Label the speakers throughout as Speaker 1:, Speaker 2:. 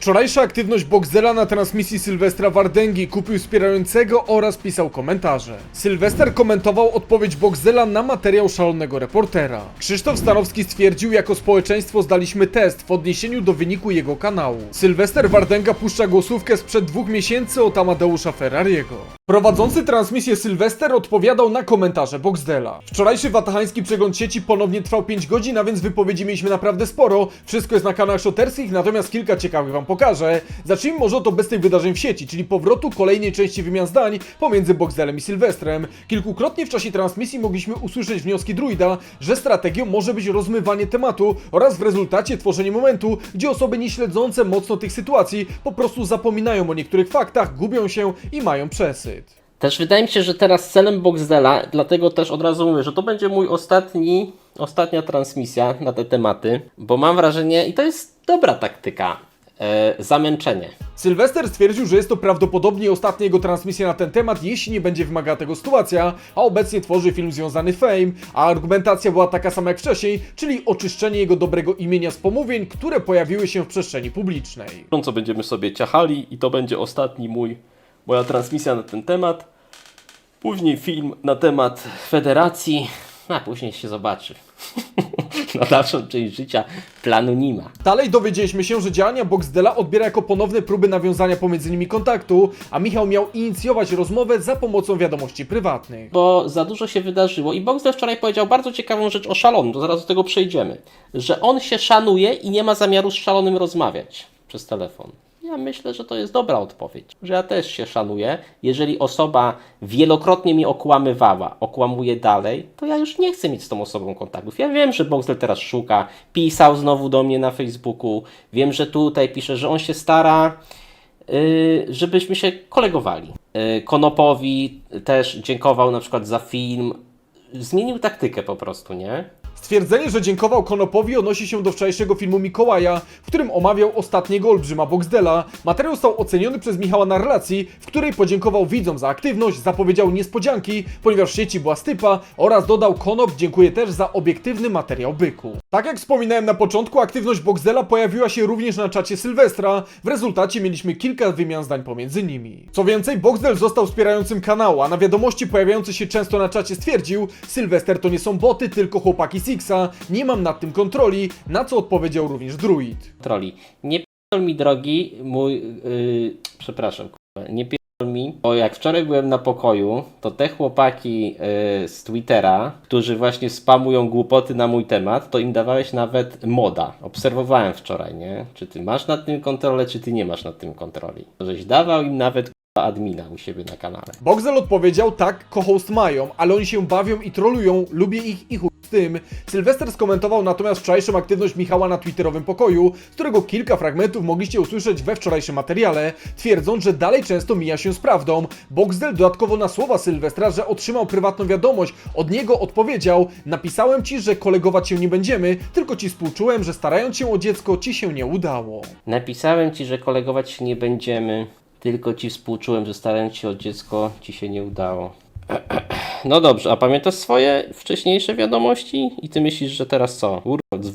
Speaker 1: Wczorajsza aktywność Boxdela na transmisji Sylwestra Wardęgi kupił wspierającego oraz pisał komentarze. Sylwester komentował odpowiedź Boxdela na materiał szalonego reportera. Krzysztof Stanowski stwierdził, jako społeczeństwo zdaliśmy test w odniesieniu do wyniku jego kanału. Sylwester Wardęga puszcza głosówkę sprzed dwóch miesięcy od Amadeusza Ferrariego. Prowadzący transmisję Sylwester odpowiadał na komentarze Boxdela. Wczorajszy watahański przegląd sieci ponownie trwał 5 godzin, a więc wypowiedzi mieliśmy naprawdę sporo. Wszystko jest na kanałach szoterskich, natomiast kilka ciekawych wam pokażę. Zacznijmy może od obecnych wydarzeń w sieci, czyli powrotu kolejnej części wymian zdań pomiędzy Boxdelem i Sylwestrem. Kilkukrotnie w czasie transmisji mogliśmy usłyszeć wnioski druida, że strategią może być rozmywanie tematu oraz w rezultacie tworzenie momentu, gdzie osoby nieśledzące mocno tych sytuacji po prostu zapominają o niektórych faktach, gubią się i mają przesyt.
Speaker 2: Też wydaje mi się, że teraz celem Boxdela, dlatego też od razu mówię, że to będzie mój ostatni, ostatnia transmisja na te tematy, bo mam wrażenie, i to jest dobra taktyka, e, zamęczenie.
Speaker 1: Sylwester stwierdził, że jest to prawdopodobnie ostatnia jego transmisja na ten temat, jeśli nie będzie wymagała tego sytuacja, a obecnie tworzy film związany Fame, a argumentacja była taka sama jak wcześniej, czyli oczyszczenie jego dobrego imienia z pomówień, które pojawiły się w przestrzeni publicznej.
Speaker 2: co będziemy sobie ciachali i to będzie ostatni mój, moja transmisja na ten temat. Później film na temat federacji, a później się zobaczy. na dalszą część życia planu nie ma.
Speaker 1: Dalej dowiedzieliśmy się, że działania Boxdela odbiera jako ponowne próby nawiązania pomiędzy nimi kontaktu, a Michał miał inicjować rozmowę za pomocą wiadomości prywatnych.
Speaker 2: bo za dużo się wydarzyło. I Boxdel wczoraj powiedział bardzo ciekawą rzecz o szalonym, to zaraz do tego przejdziemy. Że on się szanuje i nie ma zamiaru z szalonym rozmawiać przez telefon. Ja myślę, że to jest dobra odpowiedź. Że ja też się szanuję. Jeżeli osoba wielokrotnie mnie okłamywała, okłamuje dalej, to ja już nie chcę mieć z tą osobą kontaktów. Ja wiem, że Boxdel teraz szuka, pisał znowu do mnie na Facebooku. Wiem, że tutaj pisze, że on się stara y, żebyśmy się kolegowali. Y, Konopowi też dziękował na przykład za film. Zmienił taktykę po prostu, nie?
Speaker 1: Stwierdzenie, że dziękował Konopowi odnosi się do wczorajszego filmu Mikołaja, w którym omawiał ostatniego olbrzyma Boxdela. Materiał został oceniony przez Michała na relacji, w której podziękował widzom za aktywność, zapowiedział niespodzianki, ponieważ w sieci była stypa oraz dodał Konop dziękuję też za obiektywny materiał byku. Tak jak wspominałem na początku, aktywność Boxdela pojawiła się również na czacie Sylwestra, w rezultacie mieliśmy kilka wymian zdań pomiędzy nimi. Co więcej, Boxdel został wspierającym kanału, a na wiadomości pojawiające się często na czacie stwierdził Sylwester to nie są boty, tylko chłopaki Nie mam nad tym kontroli, na co odpowiedział również Druid.
Speaker 2: Troli. Nie pierdol mi drogi, mój. Yy, przepraszam, nie pierdol mi, bo jak wczoraj byłem na pokoju, to te chłopaki yy, z Twittera, którzy właśnie spamują głupoty na mój temat, to im dawałeś nawet moda. Obserwowałem wczoraj, nie? Czy ty masz nad tym kontrolę, czy ty nie masz nad tym kontroli. Żeś dawał im nawet admina u siebie na kanale.
Speaker 1: Boxel odpowiedział tak, co-host mają, ale oni się bawią i trolują, lubię ich i chuj z tym. Sylwester skomentował natomiast wczorajszą aktywność Michała na twitterowym pokoju, z którego kilka fragmentów mogliście usłyszeć we wczorajszym materiale, twierdząc, że dalej często mija się z prawdą. Boxdel dodatkowo na słowa Sylwestra, że otrzymał prywatną wiadomość, od niego odpowiedział napisałem ci, że kolegować się nie będziemy, tylko ci współczułem, że starając się o dziecko ci się nie udało.
Speaker 2: Napisałem ci, że kolegować się nie będziemy, tylko ci współczułem, że starając się o dziecko, ci się nie udało. No dobrze, a pamiętasz swoje wcześniejsze wiadomości? I ty myślisz, że teraz co?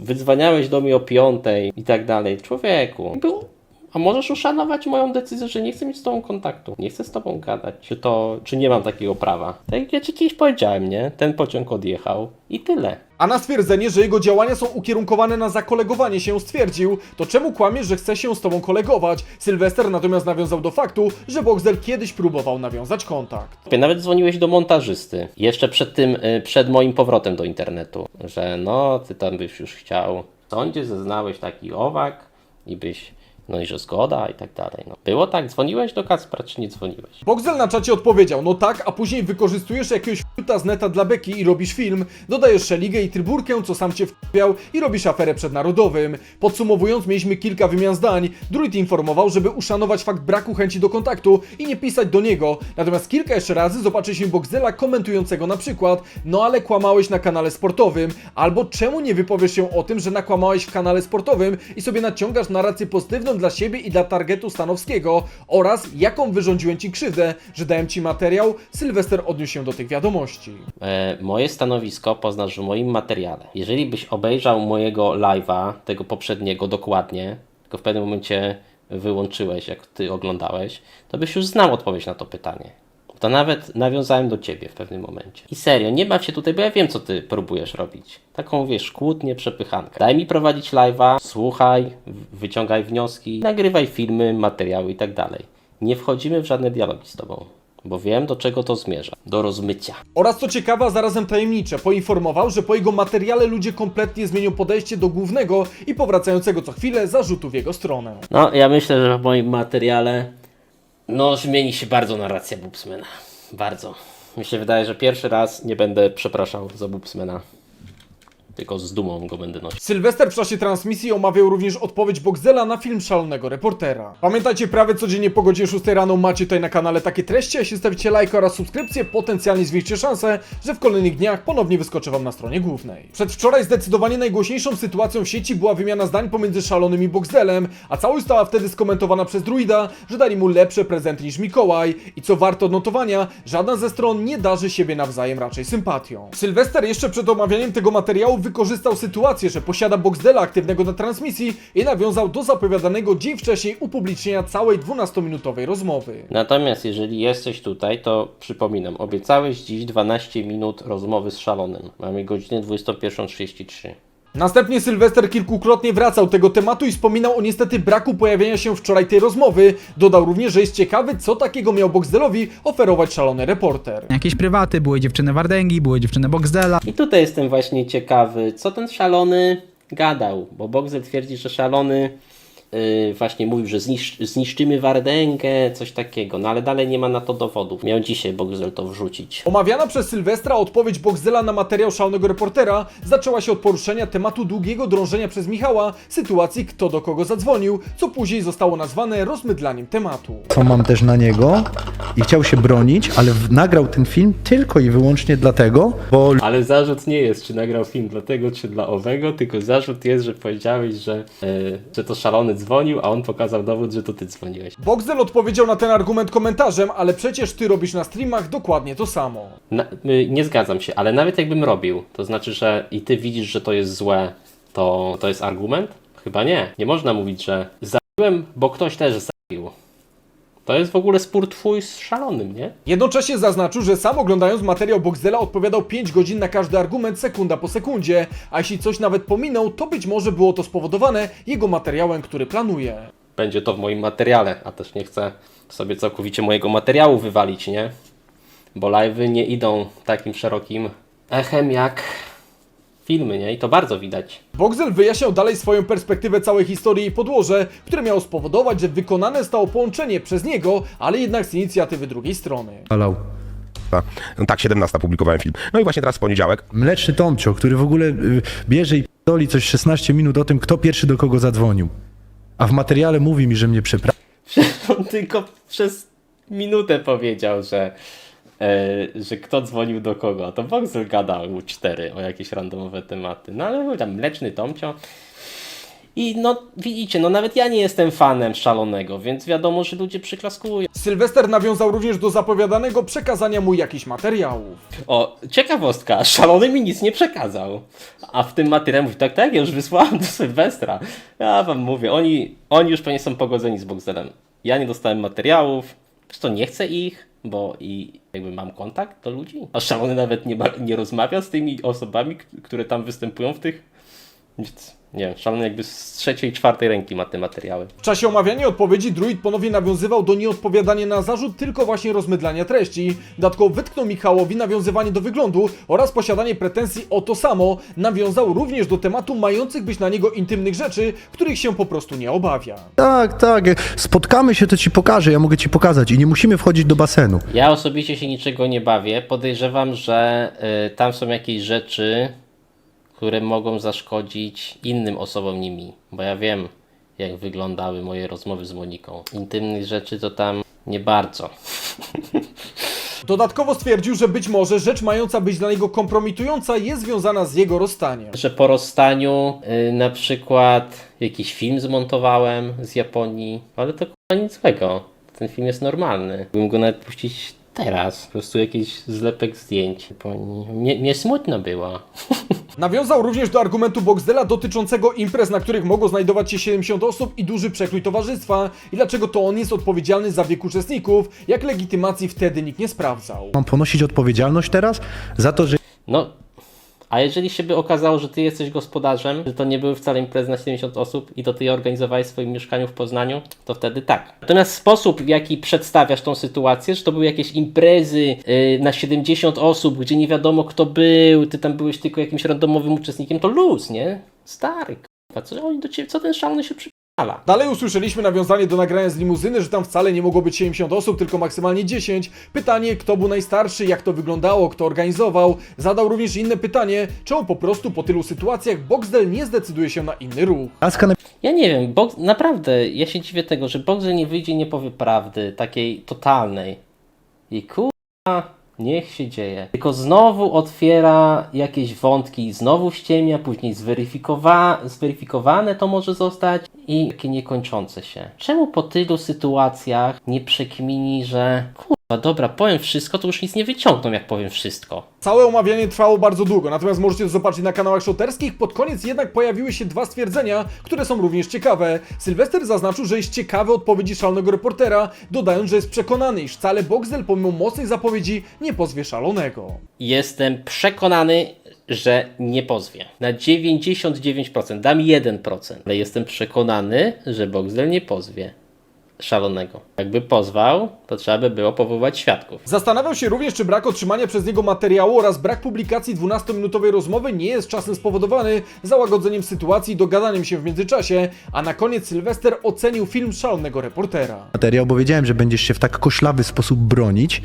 Speaker 2: Wydzwaniałeś do mnie o piątej i tak dalej. Człowieku, był... A możesz uszanować moją decyzję, że nie chcę mieć z tobą kontaktu, nie chcę z tobą gadać, czy to, czy nie mam takiego prawa. Tak jak ja ci kiedyś powiedziałem, nie? Ten pociąg odjechał i tyle.
Speaker 1: A na stwierdzenie, że jego działania są ukierunkowane na zakolegowanie się, stwierdził, to czemu kłamiesz, że chce się z tobą kolegować? Sylwester natomiast nawiązał do faktu, że Boxdel kiedyś próbował nawiązać kontakt.
Speaker 2: Nawet dzwoniłeś do montażysty. Jeszcze przed tym, y, przed moim powrotem do internetu. Że no, ty tam byś już chciał. W sądzie zeznałeś taki owak i byś, no i że zgoda i tak dalej. No. Było tak? Dzwoniłeś do Kacpra, czy nie dzwoniłeś?
Speaker 1: Boxdel na czacie odpowiedział, no tak, a później wykorzystujesz jakiegoś f***ta z neta dla beki i robisz film, dodajesz szeligę i tryburkę, co sam cię wpiał i robisz aferę przed narodowym. Podsumowując, mieliśmy kilka wymian zdań. Druid informował, żeby uszanować fakt braku chęci do kontaktu i nie pisać do niego. Natomiast kilka jeszcze razy zobaczyliśmy Boxdela komentującego na przykład, no ale kłamałeś na kanale sportowym, albo czemu nie wypowiesz się o tym, że nakłamałeś w kanale sportowym i sobie naciągasz narrację pozytywną dla siebie i dla targetu Stanowskiego oraz jaką wyrządziłem ci krzywdę, że dałem ci materiał, Sylwester odniósł się do tych wiadomości.
Speaker 2: E, moje stanowisko poznasz w moim materiale. Jeżeli byś obejrzał mojego live'a, tego poprzedniego dokładnie, tylko w pewnym momencie wyłączyłeś, jak ty oglądałeś, to byś już znał odpowiedź na to pytanie. To nawet nawiązałem do ciebie w pewnym momencie. I serio, nie baw się tutaj, bo ja wiem, co ty próbujesz robić. Taką, wiesz, kłótnię, przepychankę. Daj mi prowadzić live'a, słuchaj, wyciągaj wnioski, nagrywaj filmy, materiały i tak dalej. Nie wchodzimy w żadne dialogi z tobą, bo wiem, do czego to zmierza. Do rozmycia.
Speaker 1: Oraz co ciekawe, a zarazem tajemnicze, poinformował, że po jego materiale ludzie kompletnie zmienią podejście do głównego i powracającego co chwilę zarzutu w jego stronę.
Speaker 2: No, ja myślę, że w moim materiale no, zmieni się bardzo narracja Bubsmana. Bardzo. Mi się wydaje, że pierwszy raz nie będę przepraszał za Bubsmana. Tylko z dumą go będę nosił.
Speaker 1: Sylwester w czasie transmisji omawiał również odpowiedź Boxdela na film Szalonego Reportera. Pamiętajcie, prawie codziennie po godzinie 6 rano macie tutaj na kanale takie treści, jeśli stawicie lajka oraz subskrypcję, potencjalnie zwiększycie szansę, że w kolejnych dniach ponownie wyskoczę wam na stronie głównej. Przedwczoraj zdecydowanie najgłośniejszą sytuacją w sieci była wymiana zdań pomiędzy Szalonym i Boxdelem, a całość została wtedy skomentowana przez Druida, że dali mu lepsze prezenty niż Mikołaj i co warto odnotowania, żadna ze stron nie darzy siebie nawzajem raczej sympatią. Sylwester jeszcze przed omawianiem tego materiału wykorzystał sytuację, że posiada Boxdela aktywnego na transmisji i nawiązał do zapowiadanego dzień wcześniej upublicznienia całej 12-minutowej rozmowy.
Speaker 2: Natomiast jeżeli jesteś tutaj, to przypominam, obiecałeś dziś 12 minut rozmowy z szalonym. Mamy godzinę 21.33.
Speaker 1: Następnie Sylwester kilkukrotnie wracał tego tematu i wspominał o niestety braku pojawienia się wczoraj tej rozmowy. Dodał również, że jest ciekawy, co takiego miał Boxdelowi oferować szalony reporter.
Speaker 3: Jakieś prywaty, były dziewczyny Wardęgi, były dziewczyny Boxdela.
Speaker 2: I tutaj jestem właśnie ciekawy, co ten szalony gadał, bo Boxel twierdzi, że szalony właśnie mówił, że zniszcz, zniszczymy Wardęgę, coś takiego, no ale dalej nie ma na to dowodów. Miał dzisiaj Boxel to wrzucić.
Speaker 1: Omawiana przez Sylwestra odpowiedź Boxdela na materiał szalonego reportera zaczęła się od poruszenia tematu długiego drążenia przez Michała sytuacji kto do kogo zadzwonił, co później zostało nazwane rozmydlaniem tematu.
Speaker 4: co mam też na niego i chciał się bronić, ale w- nagrał ten film tylko i wyłącznie dlatego, bo
Speaker 2: Ale zarzut nie jest, czy nagrał film dla tego, czy dla owego, tylko zarzut jest, że powiedziałeś, że, yy, że to szalony dzwonił, a on pokazał dowód, że to ty dzwoniłeś.
Speaker 1: Boxdel odpowiedział na ten argument komentarzem, ale przecież ty robisz na streamach dokładnie to samo.
Speaker 2: Na, y, nie zgadzam się, ale nawet jakbym robił, to znaczy, że i ty widzisz, że to jest złe, to, to jest argument? Chyba nie. Nie można mówić, że zabiłem, bo ktoś też zabił. To jest w ogóle spór twój z szalonym, nie?
Speaker 1: Jednocześnie zaznaczył, że sam oglądając materiał Boxdela odpowiadał 5 godzin na każdy argument sekunda po sekundzie, a jeśli coś nawet pominął, to być może było to spowodowane jego materiałem, który planuje.
Speaker 2: Będzie to w moim materiale, a też nie chcę sobie całkowicie mojego materiału wywalić, nie? Bo live'y nie idą takim szerokim echem jak filmy, nie? I to bardzo widać.
Speaker 1: Boxel wyjaśniał dalej swoją perspektywę całej historii i podłoże, które miało spowodować, że wykonane zostało połączenie przez niego, ale jednak z inicjatywy drugiej strony.
Speaker 4: Alał.
Speaker 5: No tak, 17 publikowałem film. No i właśnie teraz w poniedziałek
Speaker 4: Mleczny Tomcio, który w ogóle y, bierze i doli coś 16 minut o tym, kto pierwszy do kogo zadzwonił. A w materiale mówi mi, że mnie przepraszam.
Speaker 2: On tylko przez minutę powiedział, że, że kto dzwonił do kogo. A To Boxel gadał u 4 o jakieś randomowe tematy. No ale był tam mleczny Tomcio. I no widzicie, no nawet ja nie jestem fanem szalonego, więc wiadomo, że ludzie przyklaskują.
Speaker 1: Sylwester nawiązał również do zapowiadanego przekazania mu jakichś materiałów.
Speaker 2: O, ciekawostka, szalony mi nic nie przekazał. A w tym materiale mówi, tak, tak, ja już wysłałem do Sylwestra. Ja wam mówię, oni, oni już pewnie są pogodzeni z Boxelem. Ja nie dostałem materiałów, zresztą nie chcę ich, bo i jakby mam kontakt do ludzi. A szalony nawet nie, ma, nie rozmawia z tymi osobami, które tam występują w tych... Nic. Nie wiem, szalony jakby z trzeciej, czwartej ręki ma te materiały.
Speaker 1: W czasie omawiania odpowiedzi Druid ponownie nawiązywał do nieodpowiadania na zarzut, tylko właśnie rozmydlania treści. Dodatkowo wytknął Michałowi nawiązywanie do wyglądu oraz posiadanie pretensji o to samo. Nawiązał również do tematu mających być na niego intymnych rzeczy, których się po prostu nie obawia.
Speaker 4: Tak, tak, jak spotkamy się, to ci pokażę, ja mogę ci pokazać i nie musimy wchodzić do basenu.
Speaker 2: Ja osobiście się niczego nie bawię. Podejrzewam, że y, tam są jakieś rzeczy, które mogą zaszkodzić innym osobom nimi. Bo ja wiem, jak wyglądały moje rozmowy z Moniką. Intymnych rzeczy to tam nie bardzo.
Speaker 1: Dodatkowo stwierdził, że być może rzecz mająca być dla niego kompromitująca jest związana z jego rozstaniem.
Speaker 2: Że po rozstaniu y, na przykład jakiś film zmontowałem z Japonii, ale to kurwa nic złego. Ten film jest normalny. Mógłbym go nawet puścić Teraz po prostu jakiś zlepek zdjęć. Bo mnie, mnie smutno było.
Speaker 1: Nawiązał również do argumentu Boxdela dotyczącego imprez, na których mogło znajdować się 70 osób i duży przekrój towarzystwa i dlaczego to on jest odpowiedzialny za wiek uczestników, jak legitymacji wtedy nikt nie sprawdzał.
Speaker 4: Mam ponosić odpowiedzialność teraz za to, że
Speaker 2: No, a jeżeli się by okazało, że ty jesteś gospodarzem, że to nie były wcale imprezy na 70 osób i to ty je organizowałeś w swoim mieszkaniu w Poznaniu, to wtedy tak. Natomiast sposób, w jaki przedstawiasz tą sytuację, że to były jakieś imprezy yy, na 70 osób, gdzie nie wiadomo kto był, ty tam byłeś tylko jakimś randomowym uczestnikiem, to luz, nie? Stary, k***a, co oni do ciebie, co ten szalony się
Speaker 1: Dalej usłyszeliśmy nawiązanie do nagrania z limuzyny, że tam wcale nie mogło być 70 osób, tylko maksymalnie 10. Pytanie, kto był najstarszy, jak to wyglądało, kto organizował. Zadał również inne pytanie, czemu po prostu po tylu sytuacjach Boxdel nie zdecyduje się na inny ruch.
Speaker 2: Ja nie wiem, naprawdę, ja się dziwię tego, że Boxer nie wyjdzie i nie powie prawdy, takiej totalnej. I kurwa, niech się dzieje. Tylko znowu otwiera jakieś wątki, znowu ściemnia, później zweryfikowa zweryfikowane to może zostać i takie niekończące się. Czemu po tylu sytuacjach nie przekmini, że kurwa, dobra, powiem wszystko, to już nic nie wyciągną, jak powiem wszystko.
Speaker 1: Całe omawianie trwało bardzo długo, natomiast możecie to zobaczyć na kanałach szoterskich. Pod koniec jednak pojawiły się dwa stwierdzenia, które są również ciekawe. Sylwester zaznaczył, że jest ciekawy odpowiedzi szalonego reportera, dodając, że jest przekonany, iż wcale Boxdel pomimo mocnej zapowiedzi nie pozwie szalonego.
Speaker 2: Jestem przekonany, że nie pozwie. Na 99%, dam 1%, ale jestem przekonany, że Boxdel nie pozwie szalonego. Jakby pozwał, to trzeba by było powołać świadków.
Speaker 1: Zastanawiał się również, czy brak otrzymania przez niego materiału oraz brak publikacji 12-minutowej rozmowy nie jest czasem spowodowany załagodzeniem sytuacji i dogadaniem się w międzyczasie, a na koniec Sylwester ocenił film szalonego reportera.
Speaker 4: materiał, bo wiedziałem, że będziesz się w tak koślawy sposób bronić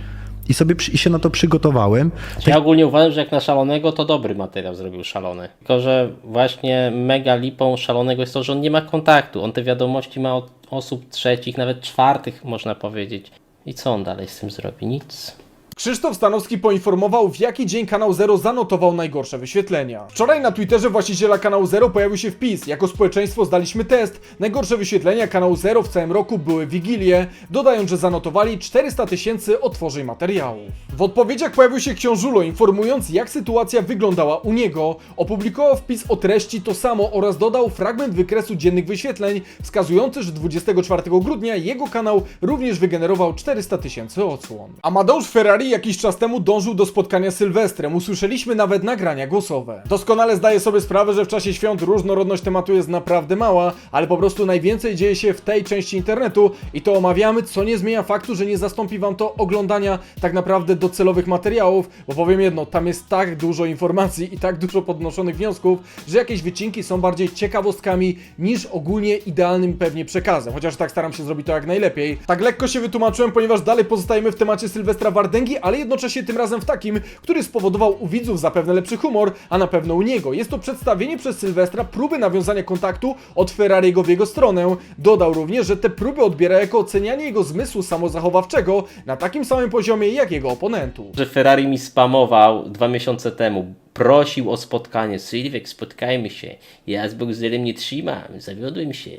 Speaker 4: i sobie i się na to przygotowałem.
Speaker 2: Ja ogólnie uważam, że jak na szalonego, to dobry materiał zrobił szalony. Tylko, że właśnie mega lipą szalonego jest to, że on nie ma kontaktu. On te wiadomości ma od osób trzecich, nawet czwartych, można powiedzieć. I co on dalej z tym zrobi? Nic.
Speaker 1: Krzysztof Stanowski poinformował, w jaki dzień kanał Zero zanotował najgorsze wyświetlenia. Wczoraj na Twitterze właściciela kanału Zero pojawił się wpis. Jako społeczeństwo zdaliśmy test. Najgorsze wyświetlenia kanału Zero w całym roku były Wigilie, dodając, że zanotowali 400 tysięcy otworzeń materiałów. W odpowiedziach pojawił się książulo, informując, jak sytuacja wyglądała u niego. Opublikował wpis o treści to samo oraz dodał fragment wykresu dziennych wyświetleń, wskazujący, że 24 grudnia jego kanał również wygenerował 400 tysięcy odsłon. Amadeusz Ferrari jakiś czas temu dążył do spotkania z Sylwestrem, usłyszeliśmy nawet nagrania głosowe. Doskonale zdaję sobie sprawę, że w czasie świąt różnorodność tematu jest naprawdę mała, ale po prostu najwięcej dzieje się w tej części internetu i to omawiamy, co nie zmienia faktu, że nie zastąpi wam to oglądania tak naprawdę docelowych materiałów, bo powiem jedno, tam jest tak dużo informacji i tak dużo podnoszonych wniosków, że jakieś wycinki są bardziej ciekawostkami niż ogólnie idealnym pewnie przekazem, chociaż tak staram się zrobić to jak najlepiej. Tak lekko się wytłumaczyłem, ponieważ dalej pozostajemy w temacie Sylwestra Wardęgi, ale jednocześnie tym razem w takim, który spowodował u widzów zapewne lepszy humor, a na pewno u niego. Jest to przedstawienie przez Sylwestra próby nawiązania kontaktu od Ferrariego w jego stronę. Dodał również, że te próby odbiera jako ocenianie jego zmysłu samozachowawczego na takim samym poziomie jak jego oponentów.
Speaker 2: że Ferrari mi spamował dwa miesiące temu. Prosił o spotkanie. Sylwek, spotkajmy się. Ja z Bogzelem nie trzymam. Zawiodłem się.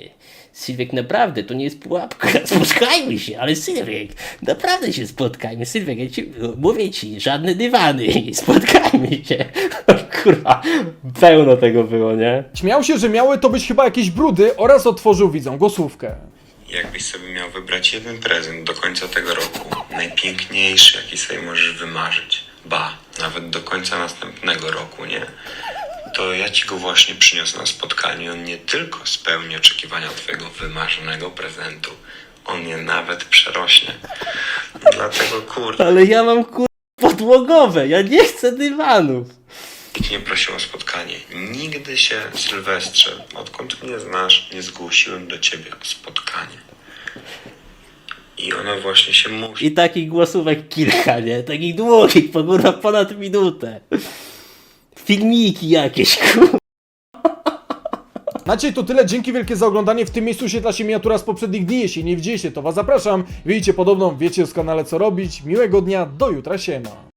Speaker 2: Sylwek, naprawdę, to nie jest pułapka. Spotkajmy się, ale Sylwek, naprawdę się spotkajmy. Sylwek, ja ci, mówię ci, żadne dywany. Spotkajmy się. Kurwa, pełno tego było, nie?
Speaker 1: Śmiał się, że miały to być chyba jakieś brudy oraz otworzył widzom głosówkę.
Speaker 6: Jakbyś sobie miał wybrać jeden prezent do końca tego roku, najpiękniejszy, jaki sobie możesz wymarzyć, ba, nawet do końca następnego roku, nie? To ja ci go właśnie przyniosę na spotkanie. On nie tylko spełni oczekiwania twojego wymarzonego prezentu, on je nawet przerośnie. Dlatego kurde,
Speaker 2: Ale ja mam kur... podłogowe, ja nie chcę dywanów.
Speaker 6: nikt nie prosił o spotkanie. Nigdy się, Sylwestrze, odkąd mnie znasz, nie zgłosiłem do ciebie o spotkanie. I ono właśnie się musi
Speaker 2: I takich głosówek kilka, nie? Takich długich, po kurwa ponad minutę. Filmiki jakieś, kurwa.
Speaker 1: Na dzisiaj to tyle, dzięki wielkie za oglądanie. W tym miejscu świetla się miniatura z poprzednich dni. Jeśli nie widzieliście, to was zapraszam. Widzicie podobną, wiecie doskonale co robić. Miłego dnia, do jutra, siema.